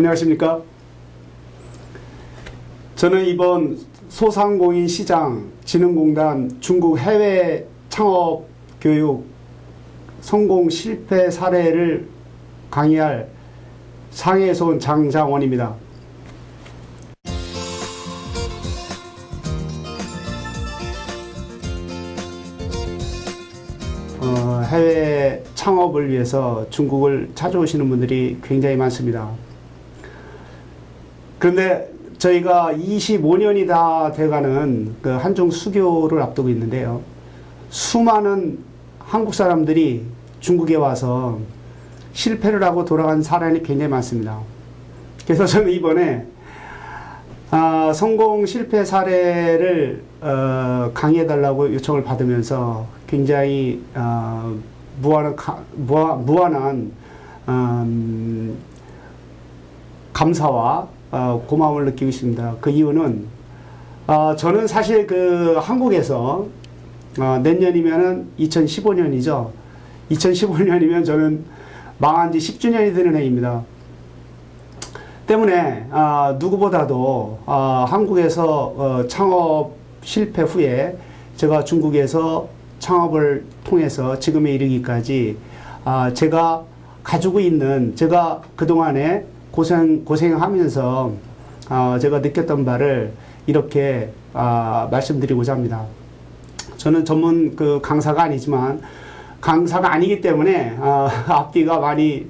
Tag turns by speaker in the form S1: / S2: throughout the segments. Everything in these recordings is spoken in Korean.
S1: 안녕하십니까? 저는 이번 소상공인 시장 진흥공단 중국 해외 창업 교육 성공 실패 사례를 강의할 상해에서 온 장장원입니다. 어, 해외 창업을 위해서 중국을 찾아오시는 분들이 굉장히 많습니다. 그런데 저희가 25년이 다 돼가는 그 한중 수교를 앞두고 있는데요. 수많은 한국 사람들이 중국에 와서 실패를 하고 돌아간 사례는 굉장히 많습니다. 그래서 저는 이번에 아, 성공 실패 사례를 어, 강의해달라고 요청을 받으면서 굉장히 어, 무한한, 가- 무하, 무한한 음, 감사와 어, 고마움을 느끼고 있습니다. 그 이유는 어, 저는 사실 그 한국에서 어, 내년이면은 2015년이죠. 2015년이면 저는 망한 지 10주년이 되는 해입니다. 때문에 아, 누구보다도 아, 한국에서 어, 창업 실패 후에 제가 중국에서 창업을 통해서 지금에 이르기까지 아, 제가 가지고 있는 제가 그동안에 고생 고생하면서 아, 제가 느꼈던 바를 이렇게 아, 말씀드리고자 합니다. 저는 전문 그 강사가 아니지만 강사가 아니기 때문에 아, 앞뒤가 많이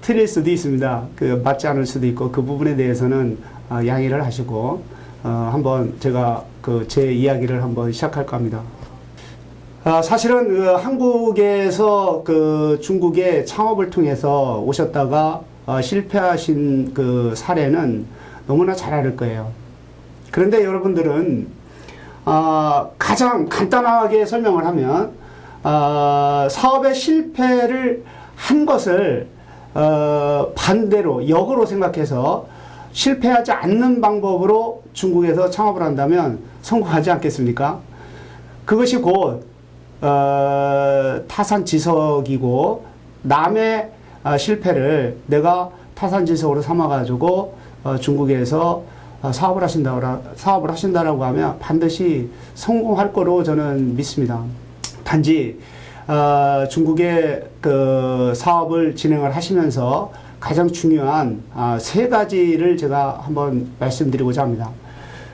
S1: 틀릴 수도 있습니다. 그 맞지 않을 수도 있고 그 부분에 대해서는 아, 양해를 하시고 어, 한번 제가 그 제 이야기를 한번 시작할까 합니다. 아, 사실은 그 한국에서 그 중국의 창업을 통해서 오셨다가 어, 실패하신 그 사례는 너무나 잘 알을 거예요. 그런데 여러분들은 아, 가장 간단하게 설명을 하면 아, 사업의 실패를 한 것을 어, 반대로 역으로 생각해서 실패하지 않는 방법으로 중국에서 창업을 한다면 성공하지 않겠습니까? 그것이 곧 어, 타산지석이고 남의 어, 실패를 내가 타산지석으로 삼아가지고 어, 중국에서 어, 사업을 하신다 사업을 하신다라고 하면 반드시 성공할 거로 저는 믿습니다. 단지 어, 중국의 그 사업을 진행을 하시면서 가장 중요한 아, 세 가지를 제가 한번 말씀드리고자 합니다.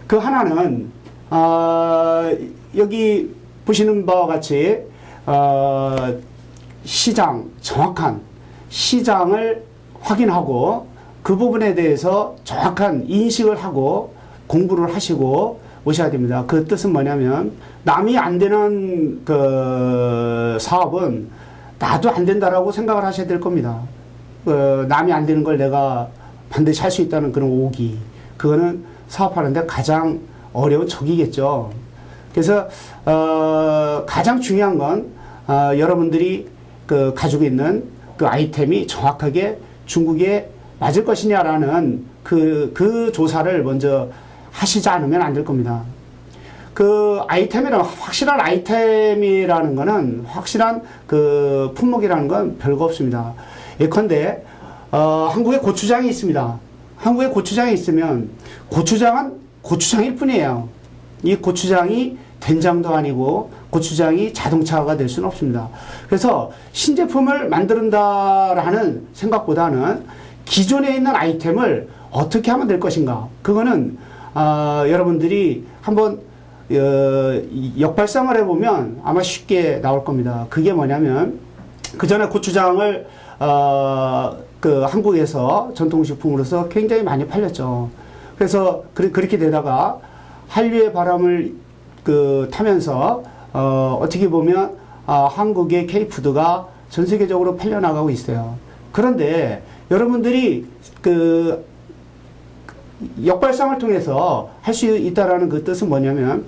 S1: 그 하나는 어, 여기 보시는 바와 같이 어, 시장 정확한 시장을 확인하고 그 부분에 대해서 정확한 인식을 하고 공부를 하시고 오셔야 됩니다. 그 뜻은 뭐냐면 남이 안 되는 그 사업은 나도 안 된다라고 생각을 하셔야 될 겁니다. 어, 남이 안 되는 걸 내가 반드시 할 수 있다는 그런 오기. 그거는 사업하는데 가장 어려운 적이겠죠. 그래서 어, 가장 중요한 건 어, 여러분들이 그 가지고 있는 그 아이템이 정확하게 중국에 맞을 것이냐라는 그, 그 조사를 먼저 하시지 않으면 안 될 겁니다. 그 아이템이란 확실한 아이템이라는 거는 확실한 그 품목이라는 건 별거 없습니다. 예컨대 어, 한국에 고추장이 있습니다. 한국에 고추장이 있으면 고추장은 고추장일 뿐이에요. 이 고추장이 된장도 아니고 고추장이 자동차가 될 수는 없습니다. 그래서 신제품을 만든다라는 생각보다는 기존에 있는 아이템을 어떻게 하면 될 것인가. 그거는 아, 여러분들이 한번 어, 이 역발상을 해보면 아마 쉽게 나올 겁니다. 그게 뭐냐면 그 전에 고추장을 어, 그 한국에서 전통식품으로서 굉장히 많이 팔렸죠. 그래서 그, 그렇게 되다가 한류의 바람을 그 타면서 어, 어떻게 보면 아, 한국의 K푸드가 전 세계적으로 팔려나가고 있어요. 그런데 여러분들이 그 역발상을 통해서 할 수 있다라는 그 뜻은 뭐냐면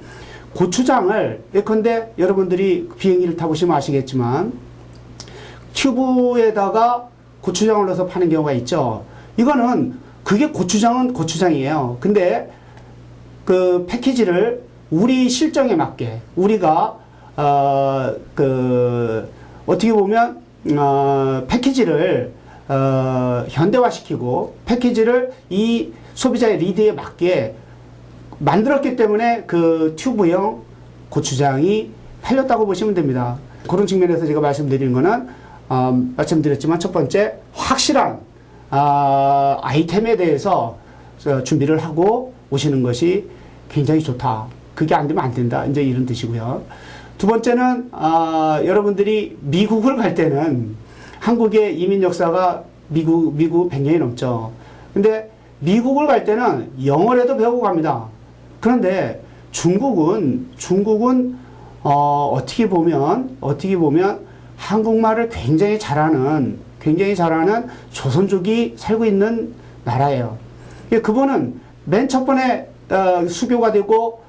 S1: 고추장을 예컨대 여러분들이 비행기를 타보시면 아시겠지만 튜브에다가 고추장을 넣어서 파는 경우가 있죠. 이거는 그게 고추장은 고추장이에요. 근데 그 패키지를 우리 실정에 맞게 우리가 어 그 어떻게 보면 어 패키지를 어, 현대화시키고 패키지를 이 소비자의 리드에 맞게 만들었기 때문에 그 튜브형 고추장이 팔렸다고 보시면 됩니다. 그런 측면에서 제가 말씀드리는 거는 어, 말씀드렸지만 첫 번째 확실한 아, 아이템에 대해서 저 준비를 하고 오시는 것이 굉장히 좋다. 그게 안 되면 안 된다. 이제 이런 뜻이고요. 두 번째는 아, 여러분들이 미국을 갈 때는 한국의 이민 역사가 미국 미국 100년이 넘죠. 근데 미국을 갈 때는 영어라도 배우고 갑니다. 그런데 중국은 중국은 어, 어떻게 보면 어떻게 보면 한국말을 굉장히 잘하는 굉장히 잘하는 조선족이 살고 있는 나라예요. 예, 그분은 맨 첫 번에 어, 수교가 되고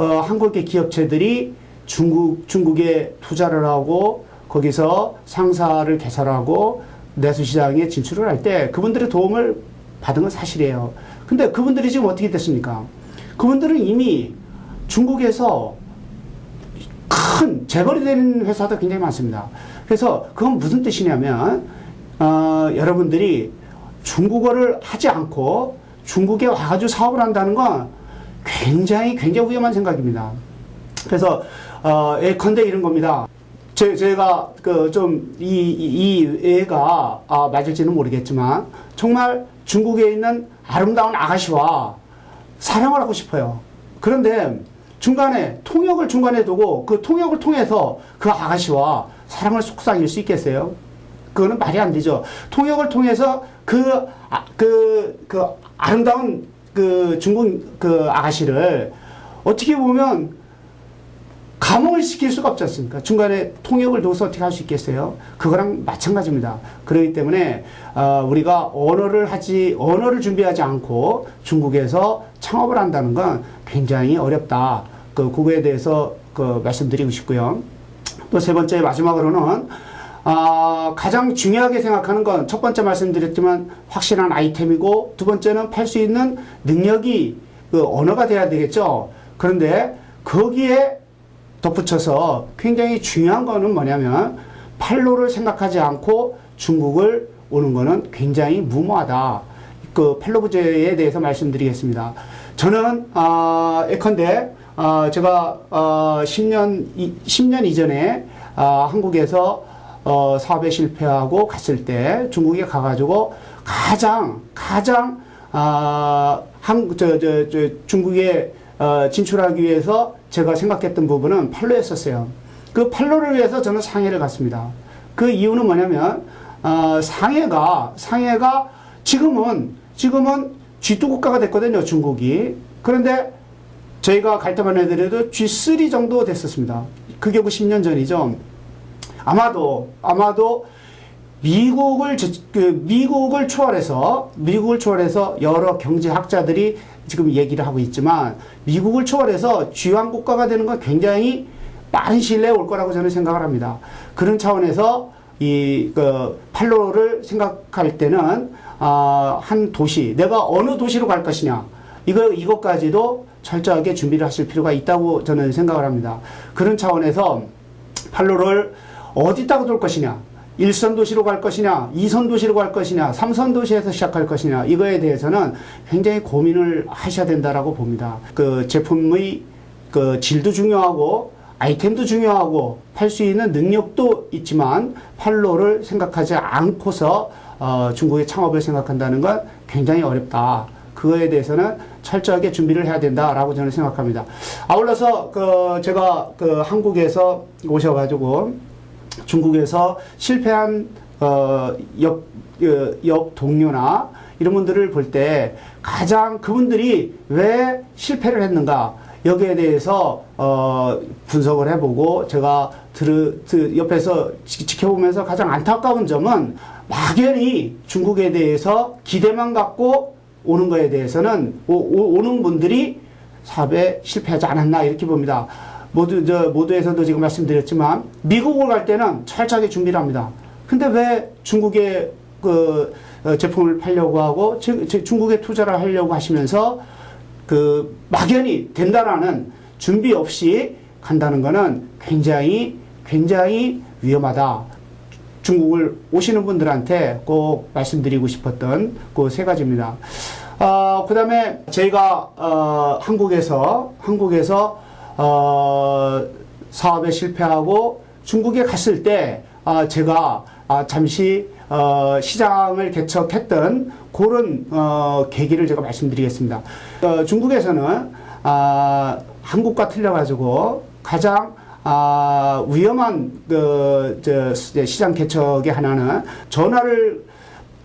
S1: 어, 한국의 기업체들이 중국 중국에 투자를 하고 거기서 상사를 개설하고 내수 시장에 진출을 할 때 그분들의 도움을 받은 건 사실이에요. 근데 그분들이 지금 어떻게 됐습니까? 그분들은 이미 중국에서 큰 재벌이 되는 회사도 굉장히 많습니다. 그래서 그건 무슨 뜻이냐면 어, 여러분들이 중국어를 하지 않고 중국에 와가지고 사업을 한다는 건 굉장히 굉장히 위험한 생각입니다. 그래서 어, 예컨대 이런 겁니다. 제, 제가 그 좀 이 이 애가 아, 맞을지는 모르겠지만 정말 중국에 있는 아름다운 아가씨와 사랑을 하고 싶어요. 그런데 중간에 통역을 중간에 두고 그 통역을 통해서 그 아가씨와 사랑을 속삭일 수 있겠어요? 그거는 말이 안 되죠. 통역을 통해서 그, 아, 그, 그 아름다운 그 중국 그 아가씨를 어떻게 보면 감흥을 시킬 수가 없지 않습니까? 중간에 통역을 둬서 어떻게 할 수 있겠어요? 그거랑 마찬가지입니다. 그렇기 때문에 어, 우리가 언어를 하지 언어를 준비하지 않고 중국에서 창업을 한다는 건 굉장히 어렵다. 그 그거에 대해서 그 말씀드리고 싶고요. 또 세 번째 마지막으로는 아, 가장 중요하게 생각하는 건 첫 번째 말씀드렸지만 확실한 아이템이고 두 번째는 팔 수 있는 능력이 그 언어가 돼야 되겠죠. 그런데 거기에 덧붙여서 굉장히 중요한 거는 뭐냐면 팔로를 생각하지 않고 중국을 오는 거는 굉장히 무모하다. 그 팔로 부재에 대해서 말씀드리겠습니다. 저는 아, 예컨대 아, 제가 어, 10년 이, 10년 이전에 아, 한국에서 어, 사업에 실패하고 갔을 때 중국에 가가지고 가장 가장 아, 한, 저, 저, 저, 중국에 어, 진출하기 위해서 제가 생각했던 부분은 팔로였었어요. 그 팔로를 위해서 저는 상해를 갔습니다. 그 이유는 뭐냐면 어, 상해가 상해가 지금은 지금은 G2 국가가 됐거든요, 중국이. 그런데 저희가 갈 때만 해도 G3 정도 됐었습니다. 그게 그 10년 전이죠. 아마도 아마도 미국을 저- 그 미국을 초월해서 미국을 초월해서 여러 경제학자들이 지금 얘기를 하고 있지만 미국을 초월해서 G1 국가가 되는 건 굉장히 빠른 시일 내에 올 거라고 저는 생각을 합니다. 그런 차원에서 이 그 팔로를 생각할 때는 아, 한 도시 내가 어느 도시로 갈 것이냐 이거 이것까지도 철저하게 준비를 하실 필요가 있다고 저는 생각을 합니다. 그런 차원에서 팔로를 어디다가 둘 것이냐? 일선 도시로 갈 것이냐, 이선 도시로 갈 것이냐, 삼선 도시에서 시작할 것이냐, 이거에 대해서는 굉장히 고민을 하셔야 된다라고 봅니다. 그 제품의 그 질도 중요하고, 아이템도 중요하고, 팔 수 있는 능력도 있지만, 팔로를 생각하지 않고서, 어, 중국의 창업을 생각한다는 건 굉장히 어렵다. 그거에 대해서는 철저하게 준비를 해야 된다라고 저는 생각합니다. 아울러서 그 제가 그 한국에서 오셔가지고 중국에서 실패한 어, 옆, 어, 옆 동료나 이런 분들을 볼 때 가장 그분들이 왜 실패를 했는가 여기에 대해서 어, 분석을 해보고 제가 들, 들, 옆에서 지, 지켜보면서 가장 안타까운 점은 막연히 중국에 대해서 기대만 갖고 오는 거에 대해서는 오, 오, 오는 분들이 사업에 실패하지 않았나 이렇게 봅니다. 모두 저 모두에서도 지금 말씀드렸지만 미국을 갈 때는 철저하게 준비를 합니다. 근데 왜 중국에 그 어, 제품을 팔려고 하고 중국에 투자를 하려고 하시면서 그 막연히 된다라는 준비 없이 간다는 거는 굉장히 굉장히 위험하다. 중국을 오시는 분들한테 꼭 말씀드리고 싶었던 그 세 가지입니다. 어, 그 다음에 저희가, 어, 한국에서, 한국에서, 어, 사업에 실패하고 중국에 갔을 때, 아, 제가, 아, 잠시, 어, 시장을 개척했던 그런, 어, 계기를 제가 말씀드리겠습니다. 어, 중국에서는, 아, 한국과 틀려가지고 가장 아, 위험한 그, 저, 시장 개척의 하나는 전화를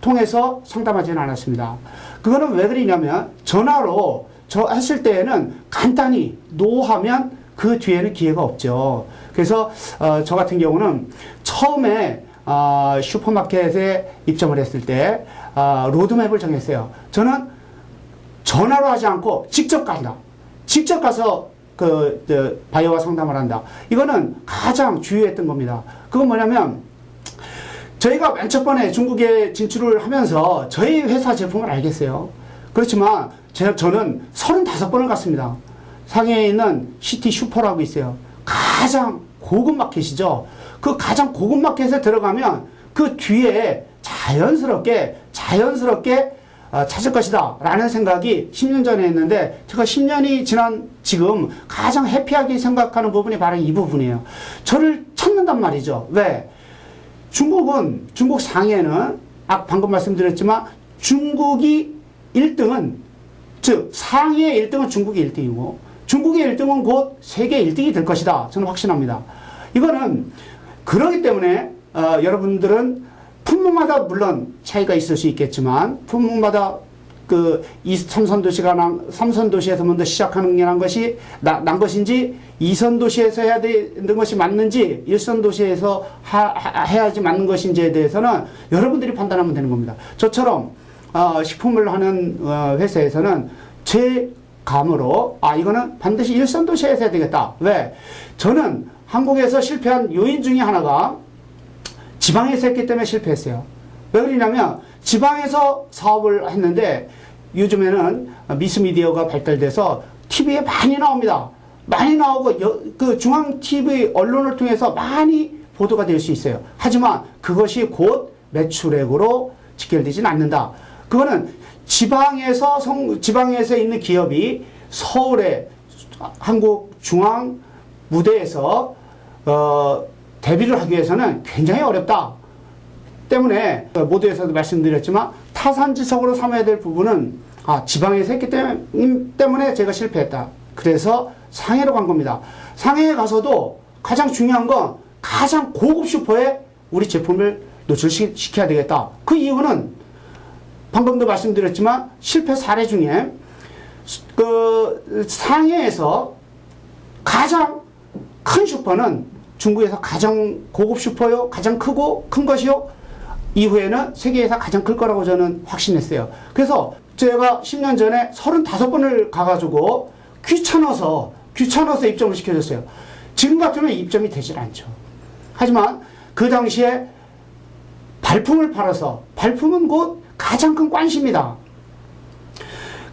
S1: 통해서 상담하지는 않았습니다. 그거는 왜 그러냐면 전화로 저 했을 때에는 간단히 노하면 그 뒤에는 기회가 없죠. 그래서 어, 저 같은 경우는 처음에 아, 슈퍼마켓에 입점을 했을 때 아, 로드맵을 정했어요. 저는 전화로 하지 않고 직접 간다. 직접 가서 그, 저, 바이오와 상담을 한다. 이거는 가장 주의했던 겁니다. 그건 뭐냐면, 저희가 맨 첫 번에 중국에 진출을 하면서 저희 회사 제품을 알겠어요. 그렇지만 제, 저는 35번을 갔습니다. 상해에 있는 시티 슈퍼라고 있어요. 가장 고급 마켓이죠. 그 가장 고급 마켓에 들어가면 그 뒤에 자연스럽게, 자연스럽게 어, 찾을 것이다 라는 생각이 10년 전에 했는데 제가 10년이 지난 지금 가장 해피하게 생각하는 부분이 바로 이 부분이에요. 저를 찾는단 말이죠. 왜? 중국은 중국 상해는 아, 방금 말씀드렸지만 중국이 1등은 즉 상해의 1등은 중국이 1등이고 중국의 1등은 곧 세계 1등이 될 것이다. 저는 확신합니다. 이거는 그러기 때문에 어, 여러분들은 품목마다 물론 차이가 있을 수 있겠지만 품목마다 그이 삼선 도시가 난 삼선 도시에서 먼저 시작하는 게난 것이 나, 난 것인지 이선 도시에서 해야 되는 것이 맞는지 일선 도시에서 하, 하, 해야지 맞는 것인지에 대해서는 여러분들이 판단하면 되는 겁니다. 저처럼 어, 식품을 하는 어, 회사에서는 제 감으로 아 이거는 반드시 일선 도시에서 해야 되겠다. 왜? 저는 한국에서 실패한 요인 중에 하나가 지방에서 했기 때문에 실패했어요. 왜 그러냐면 지방에서 사업을 했는데 요즘에는 미스미디어가 발달돼서 TV에 많이 나옵니다. 많이 나오고 여, 그 중앙 TV 언론을 통해서 많이 보도가 될 수 있어요. 하지만 그것이 곧 매출액으로 직결되지는 않는다. 그거는 지방에서 성, 지방에서 있는 기업이 서울의 한국 중앙 무대에서 어, 데뷔를 하기 위해서는 굉장히 어렵다. 때문에 모두에서도 말씀드렸지만 타산지석으로 삼아야 될 부분은 아, 지방에서 했기 때문에 제가 실패했다. 그래서 상해로 간 겁니다. 상해에 가서도 가장 중요한 건 가장 고급 슈퍼에 우리 제품을 노출시켜야 되겠다. 그 이유는 방금도 말씀드렸지만 실패 사례 중에 그 상해에서 가장 큰 슈퍼는 중국에서 가장 고급 슈퍼요, 가장 크고 큰 것이요. 이후에는 세계에서 가장 클 거라고 저는 확신했어요. 그래서 제가 10년 전에 35번을 가가지고 귀찮아서, 귀찮아서 입점을 시켜줬어요. 지금 같으면 입점이 되질 않죠. 하지만 그 당시에 발품을 팔아서, 발품은 곧 가장 큰 관시입니다.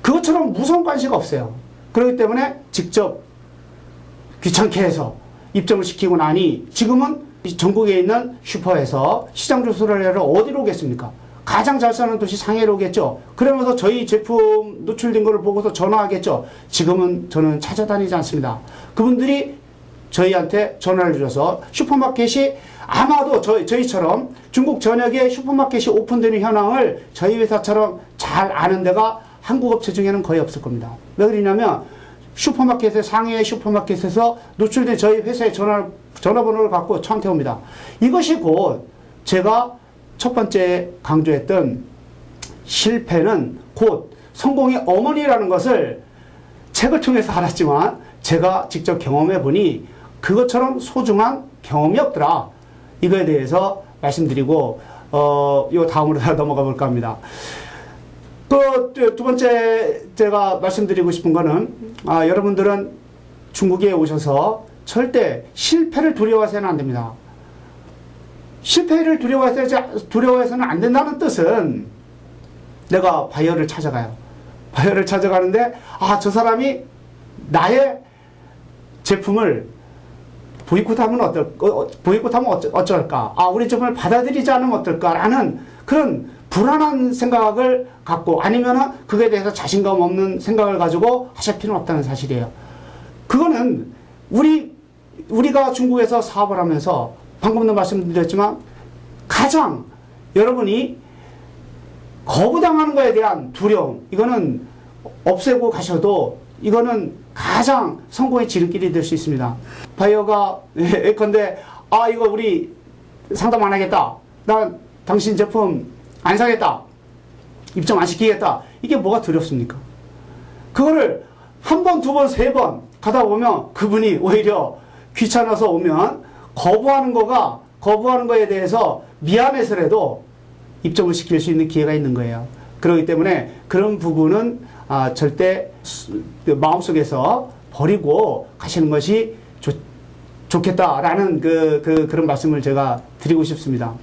S1: 그것처럼 무서운 관시가 없어요. 그렇기 때문에 직접 귀찮게 해서 입점을 시키고 나니 지금은 전국에 있는 슈퍼에서 시장 조사를 하러 어디로 오겠습니까? 가장 잘 사는 도시 상해로 오겠죠. 그러면서 저희 제품 노출된 것을 보고서 전화하겠죠. 지금은 저는 찾아다니지 않습니다. 그분들이 저희한테 전화를 주셔서 슈퍼마켓이 아마도 저희, 저희처럼 중국 전역에 슈퍼마켓이 오픈되는 현황을 저희 회사처럼 잘 아는 데가 한국 업체 중에는 거의 없을 겁니다. 왜 그러냐면 슈퍼마켓에 상해 슈퍼마켓에서 노출된 저희 회사의 전화 전화번호를 갖고 저한테 옵니다. 이것이 곧 제가 첫 번째 강조했던 실패는 곧 성공의 어머니라는 것을 책을 통해서 알았지만 제가 직접 경험해 보니 그것처럼 소중한 경험이 없더라. 이거에 대해서 말씀드리고 어, 요 다음으로 넘어가 볼까 합니다. 또 두 번째 제가 말씀드리고 싶은 거는 아, 여러분들은 중국에 오셔서 절대 실패를 두려워해서는 안 됩니다. 실패를 두려워해서 두려워해서는 안 된다는 뜻은 내가 바이어를 찾아가요. 바이어를 찾아가는데 아 저 사람이 나의 제품을 보이콧하면 어떨, 어, 어, 보이콧하면 어쩌, 어쩔까? 아, 우리 정말 받아들이지 않으면 어떨까라는 그런 불안한 생각을 갖고 아니면은 그에 대해서 자신감 없는 생각을 가지고 하실 필요는 없다는 사실이에요. 그거는 우리 우리가 중국에서 사업을 하면서 방금도 말씀드렸지만 가장 여러분이 거부당하는 것에 대한 두려움 이거는 없애고 가셔도 이거는 가장 성공의 지름길이 될 수 있습니다. 바이오가 예컨대 아 이거 우리 상담 안 하겠다. 나 당신 제품 안 사겠다. 입점 안 시키겠다. 이게 뭐가 두렵습니까? 그거를 한 번, 두 번, 세 번 가다 보면 그분이 오히려 귀찮아서 오면 거부하는 거가 거부하는 거에 대해서 미안해서라도 입점을 시킬 수 있는 기회가 있는 거예요. 그렇기 때문에 그런 부분은 아, 절대 수- 그 마음속에서 버리고 가시는 것이 좋, 좋겠다라는 그, 그, 그런 말씀을 제가 드리고 싶습니다.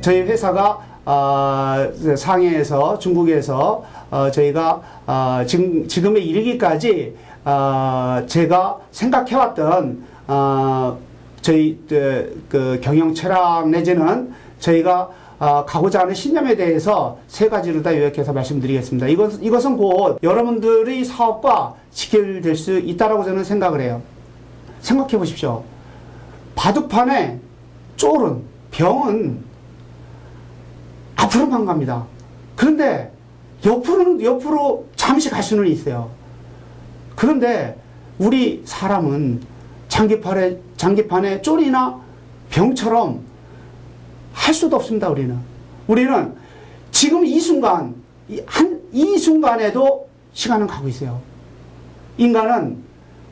S1: 저희 회사가 아, 상해에서 중국에서 어, 저희가 아, 지금 지금에 이르기까지 아, 제가 생각해왔던 아, 저희 그, 그 경영 철학 내지는 저희가 아, 가고자 하는 신념에 대해서 세 가지로 다 요약해서 말씀드리겠습니다. 이것, 이것은 곧 여러분들의 사업과 직결될 수 있다라고 저는 생각을 해요. 생각해 보십시오. 바둑판에 쫄은 병은 앞으로만 갑니다. 그런데 옆으로는 옆으로 잠시 갈 수는 있어요. 그런데 우리 사람은 장기판에 장기판에 쫄이나 병처럼 할 수도 없습니다. 우리는 우리는 지금 이 순간 한이 순간에도 시간은 가고 있어요. 인간은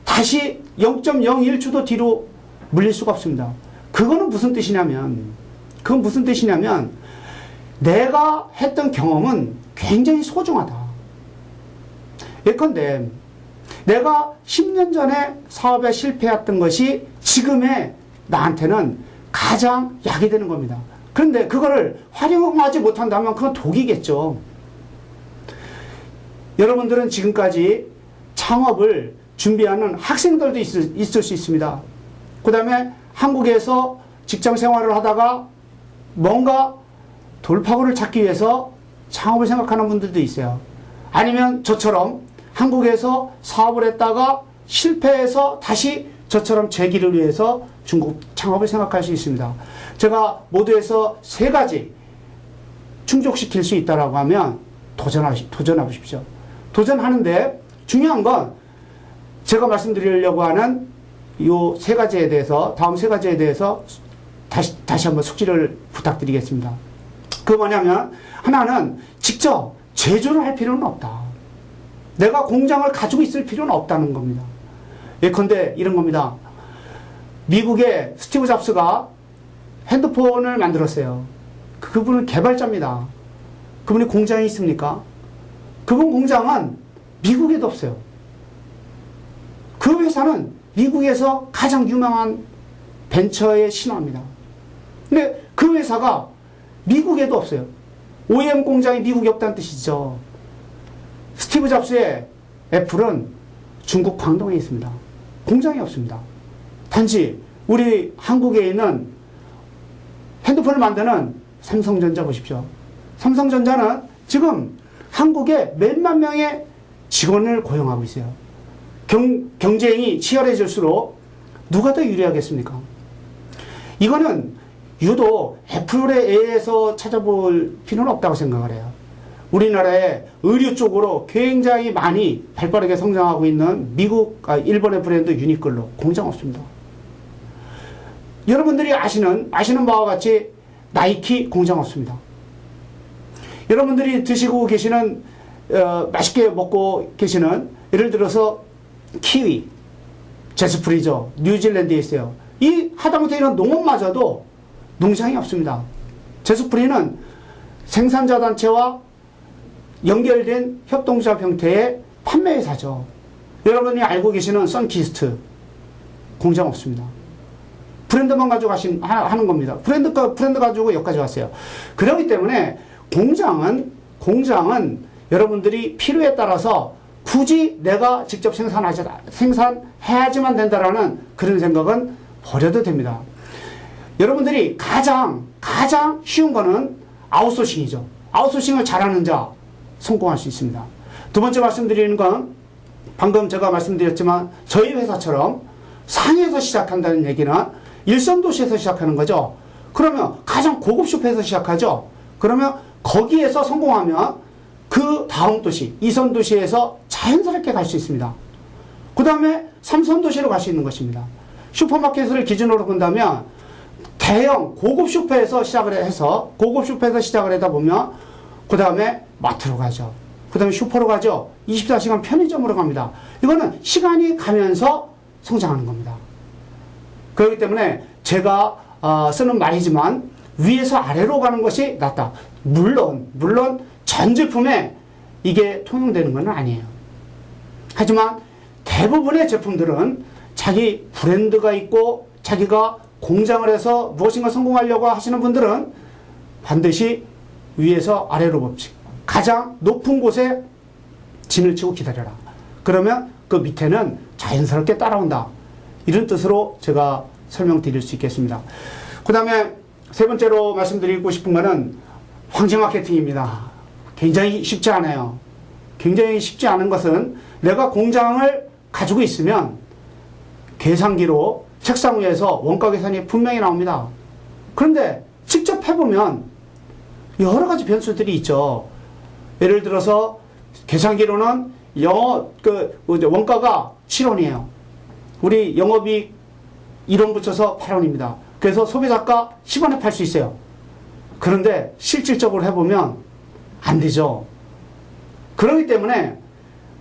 S1: 다시 0.01초도 뒤로 물릴 수가 없습니다. 그거는 무슨 뜻이냐면 그건 무슨 뜻이냐면 내가 했던 경험은 굉장히 소중하다. 예컨대 내가 10년 전에 사업에 실패했던 것이 지금의 나한테는 가장 약이 되는 겁니다. 그런데 그거를 활용하지 못한다면 그건 독이겠죠. 여러분들은 지금까지 창업을 준비하는 학생들도 있을, 있을 수 있습니다. 그 다음에 한국에서 직장 생활을 하다가 뭔가 돌파구를 찾기 위해서 창업을 생각하는 분들도 있어요. 아니면 저처럼 한국에서 사업을 했다가 실패해서 다시 저처럼 재기를 위해서 중국 창업을 생각할 수 있습니다. 제가 모두에서 세 가지 충족시킬 수 있다라고 하면 도전하시, 도전해보십시오. 도전하는데 중요한 건 제가 말씀드리려고 하는 요세 가지에 대해서 다음 세 가지에 대해서 다시 다시 한번 숙지를 부탁드리겠습니다. 그 뭐냐면 하나는 직접 제조를 할 필요는 없다. 내가 공장을 가지고 있을 필요는 없다는 겁니다. 예컨대 이런 겁니다. 미국의 스티브 잡스가 핸드폰을 만들었어요. 그분은 개발자입니다. 그분이 공장이 있습니까? 그분 공장은 미국에도 없어요. 그 회사는 미국에서 가장 유명한 벤처의 신화입니다. 근데 그 회사가 미국에도 없어요. OEM 공장이 미국에 없다는 뜻이죠. 스티브 잡스의 애플은 중국 광동에 있습니다. 공장이 없습니다. 단지 우리 한국에 있는 핸드폰을 만드는 삼성전자 보십시오. 삼성전자는 지금 한국에 몇만 명의 직원을 고용하고 있어요. 경, 경쟁이 치열해질수록 누가 더 유리하겠습니까? 이거는 유독 애플에 의해서 찾아볼 필요는 없다고 생각을 해요. 우리나라의 의류 쪽으로 굉장히 많이 발빠르게 성장하고 있는 미국, 아, 일본의 브랜드 유니클로 공장 없습니다. 여러분들이 아시는, 아시는 바와 같이 나이키 공장 없습니다. 여러분들이 드시고 계시는, 어, 맛있게 먹고 계시는, 예를 들어서 키위, 제스프리저, 뉴질랜드에 있어요. 이 하다못해 이런 농업마저도 농장이 없습니다. 제스프리는 생산자 단체와 연결된 협동조합 형태의 판매회사죠. 여러분이 알고 계시는 선키스트 공장 없습니다. 브랜드만 하- 하는 겁니다. 브랜드, 가- 브랜드 가지고 여기까지 왔어요. 그렇기 때문에 공장은, 공장은 여러분들이 필요에 따라서 굳이 내가 직접 생산하지, 생산해야지만 된다라는 그런 생각은 버려도 됩니다. 여러분들이 가장, 가장 쉬운 거는 아웃소싱이죠. 아웃소싱을 잘하는 자, 성공할 수 있습니다. 두 번째 말씀드리는 건 방금 제가 말씀드렸지만 저희 회사처럼 상해에서 시작한다는 얘기는 일선 도시에서 시작하는 거죠. 그러면 가장 고급 슈퍼에서 시작하죠. 그러면 거기에서 성공하면 그 다음 도시, 이선 도시에서 자연스럽게 갈 수 있습니다. 그 다음에 삼선 도시로 갈 수 있는 것입니다. 슈퍼마켓을 기준으로 본다면 대형 고급 슈퍼에서 시작을 해서 고급 슈퍼에서 시작을 하다 보면 그 다음에 마트로 가죠. 그 다음에 슈퍼로 가죠. 24시간 편의점으로 갑니다. 이거는 시간이 가면서 성장하는 겁니다. 그렇기 때문에 제가 어, 쓰는 말이지만 위에서 아래로 가는 것이 낫다. 물론 물론 전 제품에 이게 통용되는 건 아니에요. 하지만 대부분의 제품들은 자기 브랜드가 있고 자기가 공장을 해서 무엇인가 성공하려고 하시는 분들은 반드시 위에서 아래로 법칙. 가장 높은 곳에 진을 치고 기다려라. 그러면 그 밑에는 자연스럽게 따라온다. 이런 뜻으로 제가 설명드릴 수 있겠습니다. 그 다음에 세 번째로 말씀드리고 싶은 거는 황제 마케팅입니다. 굉장히 쉽지 않아요. 굉장히 쉽지 않은 것은 내가 공장을 가지고 있으면 계산기로 책상 위에서 원가 계산이 분명히 나옵니다. 그런데 직접 해보면 여러 가지 변수들이 있죠. 예를 들어서 계산기로는 영어 그 원가가 7원이에요. 우리 영업이 1원 붙여서 8원입니다. 그래서 소비자가 10원에 팔 수 있어요. 그런데 실질적으로 해보면 안 되죠. 그렇기 때문에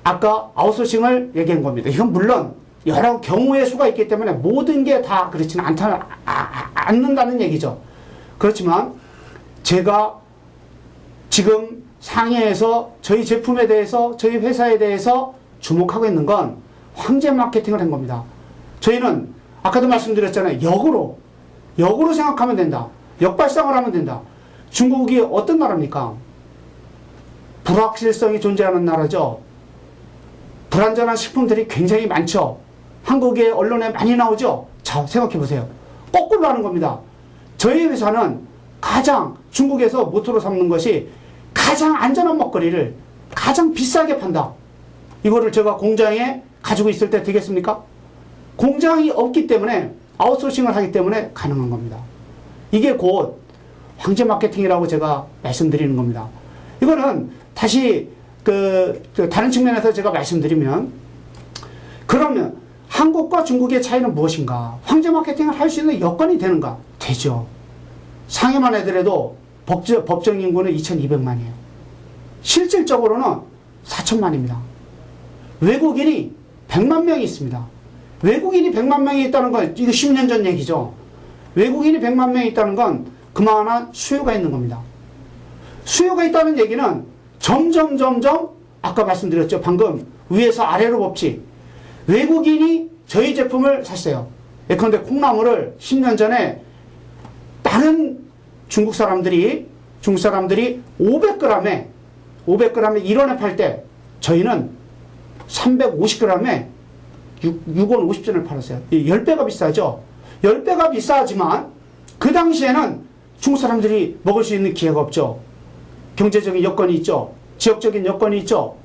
S1: 아까 아웃소싱을 얘기한 겁니다. 이건 물론 여러 경우의 수가 있기 때문에 모든 게 다 그렇지는 않다, 아, 아, 않는다는 얘기죠. 그렇지만 제가 지금 상해에서 저희 제품에 대해서 저희 회사에 대해서 주목하고 있는 건 황제 마케팅을 한 겁니다. 저희는 아까도 말씀드렸잖아요. 역으로 역으로 생각하면 된다. 역발상을 하면 된다. 중국이 어떤 나라입니까? 불확실성이 존재하는 나라죠. 불안전한 식품들이 굉장히 많죠. 한국의 언론에 많이 나오죠. 자, 생각해 보세요. 거꾸로 하는 겁니다. 저희 회사는 가장 중국에서 모토로 삼는 것이 가장 안전한 먹거리를 가장 비싸게 판다. 이거를 제가 공장에 가지고 있을 때 되겠습니까? 공장이 없기 때문에 아웃소싱을 하기 때문에 가능한 겁니다. 이게 곧 황제 마케팅이라고 제가 말씀드리는 겁니다. 이거는 다시 그, 그 다른 측면에서 제가 말씀드리면 그러면 한국과 중국의 차이는 무엇인가? 황제 마케팅을 할 수 있는 여건이 되는가? 되죠. 상해만 해더라도 법정, 법정 인구는 2,200만이에요. 실질적으로는 4천만입니다. 외국인이 100만 명이 있습니다. 외국인이 100만 명이 있다는 건 이거 10년 전 얘기죠. 외국인이 100만 명이 있다는 건 그만한 수요가 있는 겁니다. 수요가 있다는 얘기는 점점 점점 아까 말씀드렸죠. 방금 위에서 아래로 법칙. 외국인이 저희 제품을 샀어요. 예컨대 콩나물을 10년 전에 다른 중국 사람들이 중국 사람들이 500g에 500g에 1원에 팔 때 저희는 350g에 6, 6원 50전을 팔았어요. 10배가 비싸죠. 10배가 비싸지만 그 당시에는 중국 사람들이 먹을 수 있는 기회가 없죠. 경제적인 여건이 있죠. 지역적인 여건이 있죠.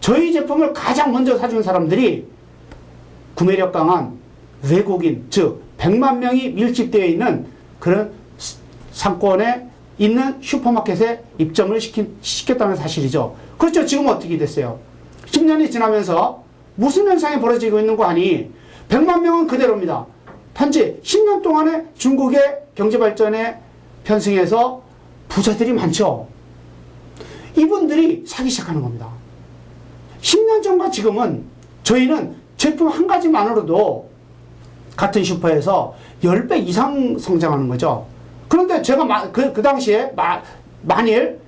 S1: 저희 제품을 가장 먼저 사준 사람들이 구매력 강한 외국인, 즉 100만 명이 밀집되어 있는 그런 상권에 있는 슈퍼마켓에 입점을 시킨, 시켰다는 사실이죠. 그렇죠. 지금 어떻게 됐어요? 10년이 지나면서 무슨 현상이 벌어지고 있는 거 아니? 100만 명은 그대로입니다. 단지 10년 동안에 중국의 경제 발전에 편승해서 부자들이 많죠. 이분들이 사기 시작하는 겁니다. 10년 전과 지금은 저희는 제품 한 가지만으로도 같은 슈퍼에서 10배 이상 성장하는 거죠. 그런데 제가 마, 그, 그 당시에 마, 만일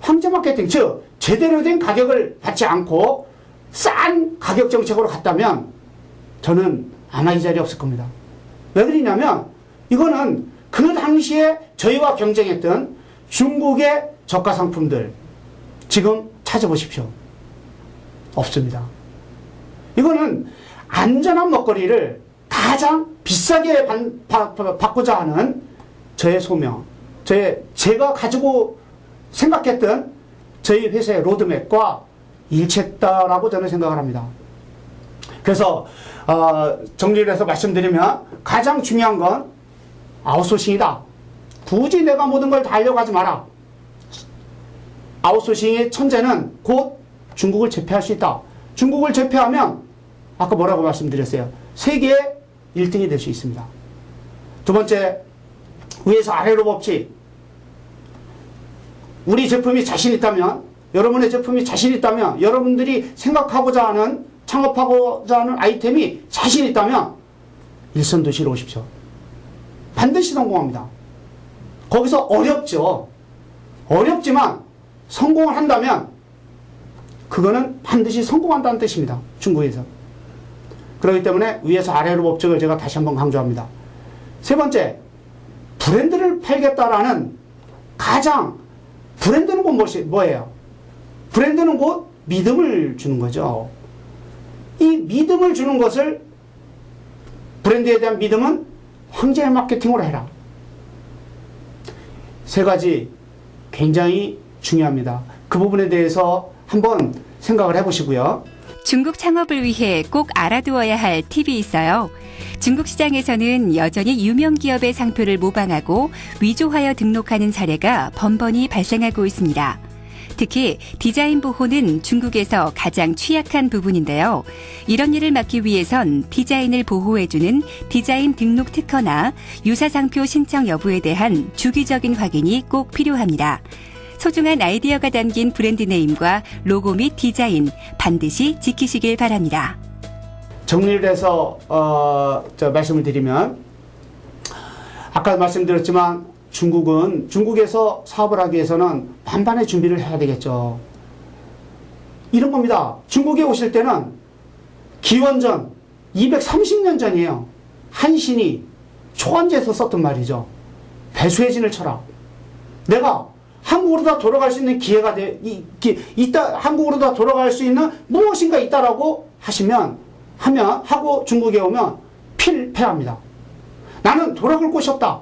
S1: 황제 마케팅, 즉, 제대로 된 가격을 받지 않고 싼 가격 정책으로 갔다면 저는 아마 이 자리에 없을 겁니다. 왜 그러냐면 이거는 그 당시에 저희와 경쟁했던 중국의 저가 상품들 지금 찾아보십시오. 없습니다. 이거는 안전한 먹거리를 가장 비싸게 받고자 하는 저의 소명, 저의 제가 가지고 생각했던 저희 회사의 로드맵과 일치했다라고 저는 생각을 합니다. 그래서 어, 정리를 해서 말씀드리면 가장 중요한 건 아웃소싱이다. 굳이 내가 모든 걸다 하려고 하지 마라. 아웃소싱의 천재는 곧 중국을 제패할 수 있다. 중국을 제패하면 아까 뭐라고 말씀드렸어요? 세계 1등이 될 수 있습니다. 두 번째, 위에서 아래로 법칙. 우리 제품이 자신 있다면, 여러분의 제품이 자신 있다면, 여러분들이 생각하고자 하는, 창업하고자 하는 아이템이 자신 있다면, 일선 도시로 오십시오. 반드시 성공합니다. 거기서 어렵죠. 어렵지만, 성공을 한다면, 그거는 반드시 성공한다는 뜻입니다. 중국에서. 그렇기 때문에 위에서 아래로 법칙을 제가 다시 한번 강조합니다. 세 번째, 브랜드를 팔겠다라는 가장 브랜드는 곧 무엇이, 뭐예요? 브랜드는 곧 믿음을 주는 거죠. 이 믿음을 주는 것을 브랜드에 대한 믿음은 황제 마케팅으로 해라. 세 가지 굉장히 중요합니다. 그 부분에 대해서 한번 생각을 해보시고요.
S2: 중국 창업을 위해 꼭 알아두어야 할 팁이 있어요. 중국 시장에서는 여전히 유명 기업의 상표를 모방하고 위조하여 등록하는 사례가 번번이 발생하고 있습니다. 특히 디자인 보호는 중국에서 가장 취약한 부분인데요. 이런 일을 막기 위해선 디자인을 보호해주는 디자인 등록 특허나 유사 상표 신청 여부에 대한 주기적인 확인이 꼭 필요합니다. 소중한 아이디어가 담긴 브랜드 네임과 로고 및 디자인 반드시 지키시길 바랍니다.
S1: 정리를 해서 어, 저 말씀을 드리면 아까 말씀드렸지만 중국은 중국에서 사업을 하기 위해서는 반반의 준비를 해야 되겠죠. 이런 겁니다. 중국에 오실 때는 기원전 230년 전이에요. 한신이 초안지에서 썼던 말이죠. 배수의 진을 쳐라. 내가 한국으로 다 돌아갈 수 있는 기회가 돼, 이, 기, 있다, 한국으로 다 돌아갈 수 있는 무엇인가 있다라고 하시면, 하면, 하고 중국에 오면 필패합니다. 나는 돌아갈 곳이 없다.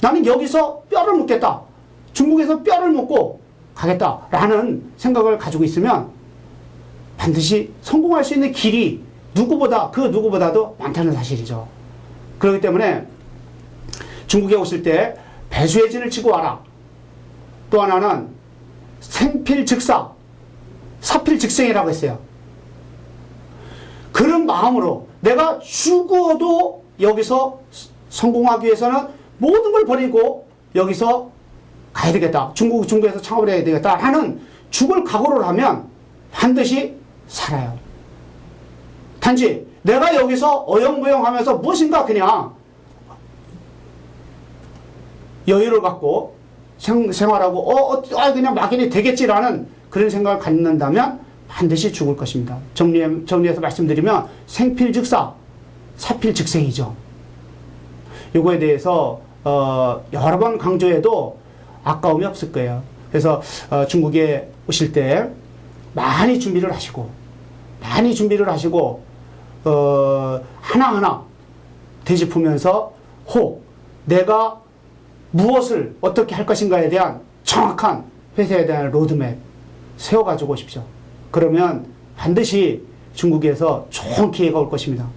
S1: 나는 여기서 뼈를 묻겠다. 중국에서 뼈를 묻고 가겠다. 라는 생각을 가지고 있으면 반드시 성공할 수 있는 길이 누구보다, 그 누구보다도 많다는 사실이죠. 그렇기 때문에 중국에 오실 때 배수의 진을 치고 와라. 또 하나는 생필 즉사, 사필 즉생이라고 했어요. 그런 마음으로 내가 죽어도 여기서 성공하기 위해서는 모든 걸 버리고 여기서 가야 되겠다. 중국, 중국에서 창업을 해야 되겠다. 하는 죽을 각오를 하면 반드시 살아요. 단지 내가 여기서 어영부영 하면서 무엇인가 그냥 여유를 갖고 생, 생활하고 어, 어, 아, 그냥 막연히 되겠지라는 그런 생각을 갖는다면 반드시 죽을 것입니다. 정리, 정리해서 말씀드리면 생필즉사, 사필즉생이죠. 요거에 대해서 어, 여러 번 강조해도 아까움이 없을 거예요. 그래서 어, 중국에 오실 때 많이 준비를 하시고 많이 준비를 하시고 어, 하나하나 되짚으면서 혹 내가 무엇을 어떻게 할 것인가에 대한 정확한 회사에 대한 로드맵 세워가지고 오십시오. 그러면 반드시 중국에서 좋은 기회가 올 것입니다.